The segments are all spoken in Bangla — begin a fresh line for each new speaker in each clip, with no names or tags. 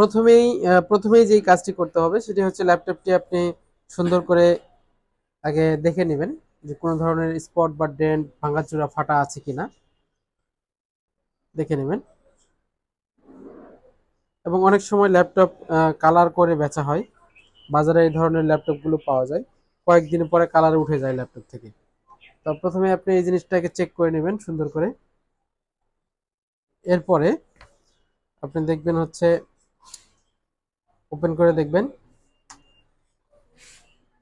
প্রথমেই প্রথমেই যেই কাজটি করতে হবে সেটি হচ্ছে ল্যাপটপটি আপনি সুন্দর করে আগে দেখে নেবেন যে কোনো ধরনের স্পট বা ডেন্ট ভাঙাচোরা, ফাটা আছে কিনা। দেখে নেবেন। এবং অনেক সময় ল্যাপটপ কালার করে বেচা হয়। বাজারে এই ধরনের ল্যাপটপগুলো পাওয়া যায়। কয়েকদিন পরে কালার উঠে যায় ল্যাপটপ থেকে। তো প্রথমে আপনি এই জিনিসটাকে চেক করে নেবেন সুন্দর করে। এরপরে আপনি দেখবেন হচ্ছে ওপেন করে দেখবেন।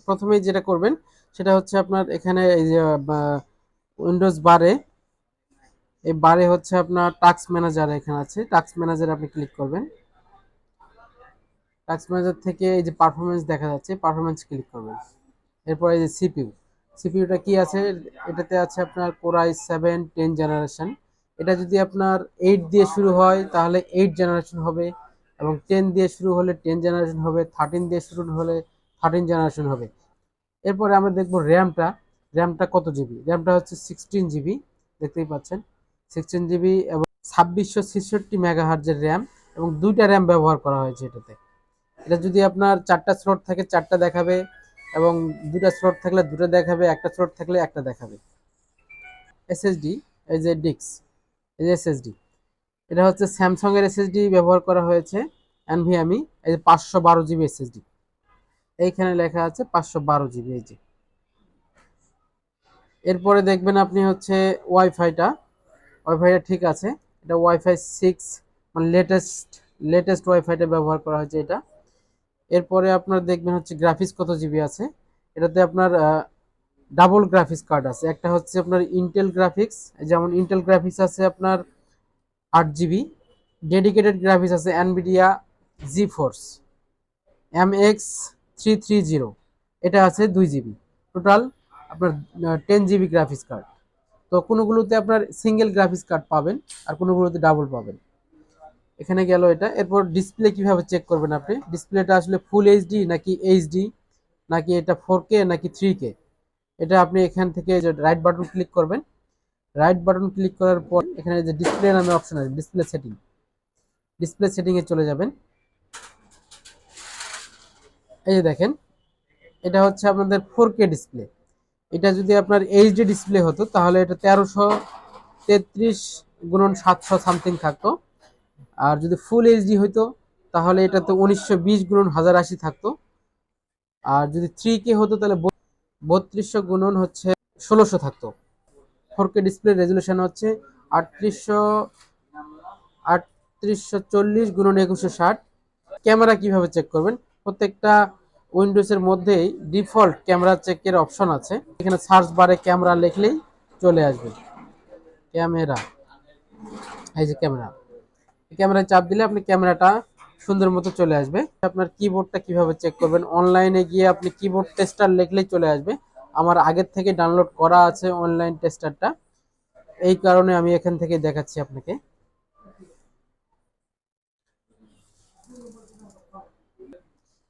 প্রথমেই যেটা করবেন, সেটা হচ্ছে আপনার এখানে এই যে উইন্ডোজ বারে এই বারে হচ্ছে আপনার টাস্ক ম্যানেজার এখানে আছে। টাস্ক ম্যানেজার আপনি ক্লিক করবেন। টাস্ক ম্যানেজার থেকে এই যে পারফরমেন্স দেখা যাচ্ছে পারফরমেন্স ক্লিক করবেন। এরপর এই যে সিপিইউ সিপিইউটা কি আছে? এটাতে আছে আপনার কোরাই সেভেন টেন জেনারেশন এটা যদি আপনার এইট দিয়ে শুরু হয়, তাহলে এইট জেনারেশন হবে। এবং টেন দিয়ে শুরু হলে টেন জেনারেশন হবে থার্টিন দিয়ে শুরু হলে থার্টিন জেনারেশন হবে। এরপরে আমরা দেখব র্যামটা র্যামটা কত জিবি র্যামটা হচ্ছে সিক্সটিন জিবি দেখতেই পাচ্ছেন। সিক্সটিন জিবি এবং ছাব্বিশশো ছেষট্টি মেগাহার্জের র্যাম এবং দুইটা র্যাম ব্যবহার করা হয়েছে এটাতে। এটা যদি আপনার চারটা স্লট থাকে, চারটা দেখাবে এবং দুটা স্লট থাকলে দুটো দেখাবে, একটা স্লট থাকলে একটা দেখাবে। এসএসডি এই যে ডিক্স এই যে এসএসডি এটা হচ্ছে স্যামসাং এর এসএসডি ব্যবহার করা হয়েছে এনভিএমই এই যে পাঁচশো বারো জিবি এসএসডি এইখানে লেখা আছে পাঁচশো বারো জিবি, এই যে। এরপরে দেখবেন আপনি হচ্ছে ওয়াইফাইটা। ওয়াইফাইটা ঠিক আছে। এটা ওয়াইফাই সিক্স মানে লেটেস্ট লেটেস্ট ওয়াইফাইটা ব্যবহার করা হয়েছে এটা। এরপরে আপনার দেখবেন হচ্ছে গ্রাফিক্স কত জিবি আছে। এটাতে আপনার ডাবল গ্রাফিক্স কার্ড আছে। একটা হচ্ছে আপনার ইন্টেল গ্রাফিক্স যেমন ইন্টেল গ্রাফিক্স আছে আপনার আট জিবি। ডেডিকেটেড গ্রাফিক্স আছে Nvidia GeForce M X three three zero এটা আছে দুই জিবি। টোটাল আপনার টেন জিবি গ্রাফিক্স কার্ড তো কোনোগুলোতে আপনার সিঙ্গেল গ্রাফিক্স কার্ড পাবেন আর কোনোগুলোতে ডাবল পাবেন। এখানে গেল এটা। এরপর ডিসপ্লে কীভাবে চেক করবেন আপনি? ডিসপ্লেটা আসলে ফুল এইচডি নাকি এইচডি নাকি এটা ফোর কে নাকি থ্রি কে এটা আপনি এখান থেকে রাইট বাটন ক্লিক করবেন। রাইট বাটন ক্লিক করার পর এখানে যে ডিসপ্লে নামে অপশন আছে, ডিসপ্লে সেটিং। ডিসপ্লে সেটিংয়ে চলে যাবেন। এই যে দেখেন, এটা হচ্ছে আপনাদের ফোর কে ডিসপ্লে। এটা যদি আপনার এইচডি ডিসপ্লে হতো, তাহলে এটা তেরোশো তেত্রিশ গুণন সাতশো সামথিং থাকতো। আর যদি ফুল এইচডি হইতো, তাহলে এটা তো উনিশশো বিশ গুণন হাজার আশি থাকতো। আর যদি থ্রি কে হতো, তাহলে বত্রিশশো গুণন হচ্ছে ষোলোশো থাকতো। ফোর কে ডিসপ্লে রেজলিউশন হচ্ছে আটত্রিশশো আটত্রিশশো চল্লিশ গুণন একুশশো ষাট। ক্যামেরা কীভাবে চেক করবেন? প্রত্যেকটা উইন্ডোজের মধ্যেই ডিফল্ট ক্যামেরা চেকের অপশন আছে। এখানে সার্চ বারে ক্যামেরা লিখলেই চলে আসবে। ক্যামেরা। এই যে ক্যামেরা। ক্যামেরায় চাপ দিলে আপনি ক্যামেরাটা সুন্দর মতো চলে আসবে। আপনার কিবোর্ডটা কীভাবে চেক করবেন? অনলাইনে গিয়ে আপনি কিবোর্ড টেস্টার লিখলেই চলে আসবে। আমার আগের থেকে ডাউনলোড করা আছে অনলাইন টেস্টারটা এই কারণে আমি এখান থেকে দেখাচ্ছি আপনাকে।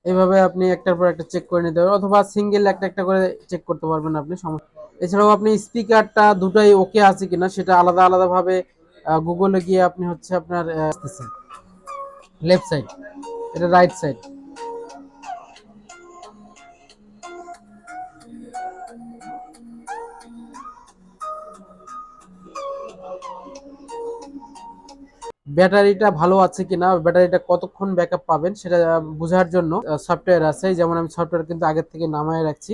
এইভাবে আপনি একটার পর একটা চেক করে নিতে পারবেন, অথবা সিঙ্গেল একটা একটা করে চেক করতে পারবেন আপনি, সমস্যা এছাড়াও আপনি স্পিকারটা দুটাই ওকে আছে কিনা, সেটা আলাদা আলাদা ভাবে গুগলে গিয়ে আপনি হচ্ছে আপনার লেফট সাইড এটা রাইট সাইড ব্যাটারিটা ভালো আছে কিনা, ব্যাটারিটা কতক্ষণ ব্যাকআপ পাবেন সেটা বোঝার জন্য সফটওয়্যার আছে। যেমন আমি সফটওয়্যার কিন্তু আগের থেকে নামায় রাখছি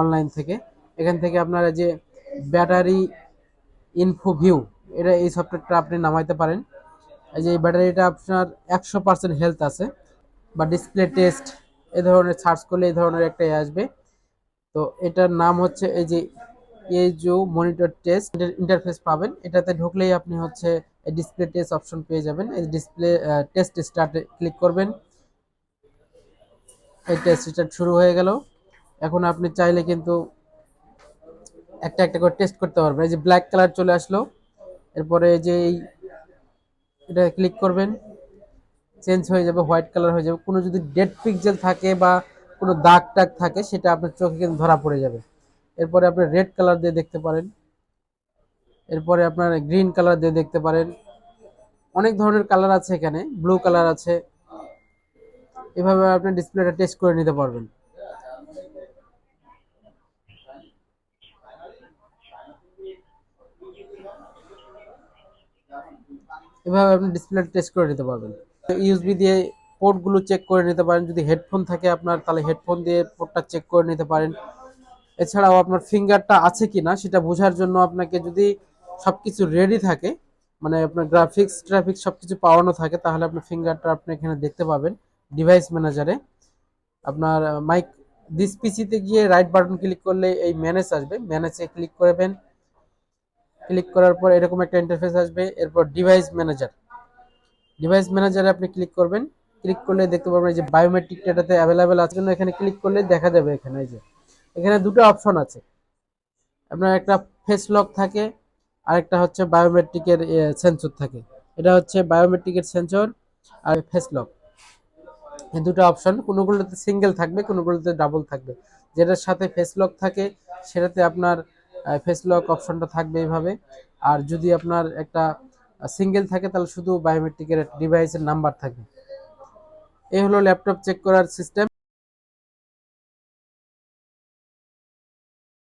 অনলাইন থেকে। এখান থেকে আপনারা যে ব্যাটারি ইনফো ভিউ এটা এই সফটওয়্যারটা আপনি নামাইতে পারেন। এই যে এই ব্যাটারিটা আপনার একশো পার্সেন্ট হেলথ আছে, বা ডিসপ্লে টেস্ট এই ধরনের সার্চ করলে এই ধরনের একটাই আসবে। তো এটার নাম হচ্ছে এই যে এজো মনিটর টেস্ট ইন্টারফেস পাবেন, এটাতে ঢুকলেই আপনি হচ্ছে ডিসপ্লে টেস্ট অপশন পেয়ে যাবেন। এই ডিসপ্লে টেস্ট স্টার্টে ক্লিক করবেন। এই টেস্ট স্টার্ট শুরু হয়ে গেল। এখন আপনি চাইলে কিন্তু একটা একটা করে টেস্ট করতে পারবেন। এই যে ব্ল্যাক কালার চলে আসলো। এরপরে যে এই এটা ক্লিক করবেন। চেঞ্জ হয়ে যাবে হোয়াইট কালার হয়ে যাবে। কোনো যদি ডেড পিকজেল থাকে বা কোনো দাগ টাগ থাকে, সেটা আপনার চোখে কিন্তু ধরা পড়ে যাবে। এরপরে আপনি রেড কালার দিয়ে দেখতে পারেন। এরপরে আপনার গ্রিন কালার দিয়ে দেখতে পারেন। অনেক ধরনের কালার আছে এখানে ব্লু কালার আছে। এভাবে আপনি ডিসপ্লেটা টেস্ট করে নিতে পারবেন। এভাবে আপনি ডিসপ্লে টেস্ট করে নিতে পারবেন। ইউএসবি দিয়ে পোর্টগুলো চেক করে নিতে পারেন। যদি হেডফোন থাকে আপনার, তাহলে হেডফোন দিয়ে পোর্টটা চেক করে নিতে পারেন। এছাড়াও আপনার ফিঙ্গারটা আছে কি না সেটা বোঝার জন্য আপনাকে যদি সব কিছু রেডি থাকে মানে আপনার গ্রাফিক্স ট্রাফিক্স সব কিছু পাওয়ানো থাকে, তাহলে আপনার ফিঙ্গারটা আপনি এখানে দেখতে পাবেন ডিভাইস ম্যানেজারে আপনার মাইক দিস পিসিতে গিয়ে রাইট বাটন ক্লিক করলে এই ম্যানেজ আসবে। ম্যানেজে ক্লিক করবেন। ক্লিক করার পর এরকম একটা ইন্টারফেস আসবে। এরপর ডিভাইস ম্যানেজার ডিভাইস ম্যানেজারে আপনি ক্লিক করবেন। ক্লিক করলে দেখতে পাবেন যে বায়োমেট্রিক ডেটাতে অ্যাভেলেবেল আছে। এখানে ক্লিক করলে দেখা যাবে এখানে এই যে। এখানে দুটো অপশন আছে। আপনার একটা ফেস লক থাকে আর একটা হচ্ছে বায়োমেট্রিকের সেন্সর থাকে। এটা হচ্ছে বায়োমেট্রিকের সেন্সর আর ফেস লক এই দুটো অপশন, কোনোগুলোতে সিঙ্গেল থাকবে, কোনোগুলোতে ডাবল থাকবে। যেটার সাথে ফেস লক থাকে, সেটাতে আপনার ফেস লক অপশনটা থাকবে এইভাবে। আর যদি আপনার একটা সিঙ্গেল থাকে, তাহলে শুধু বায়োমেট্রিকের ডিভাইসের নাম্বার থাকবে। এই হলো ল্যাপটপ চেক করার সিস্টেম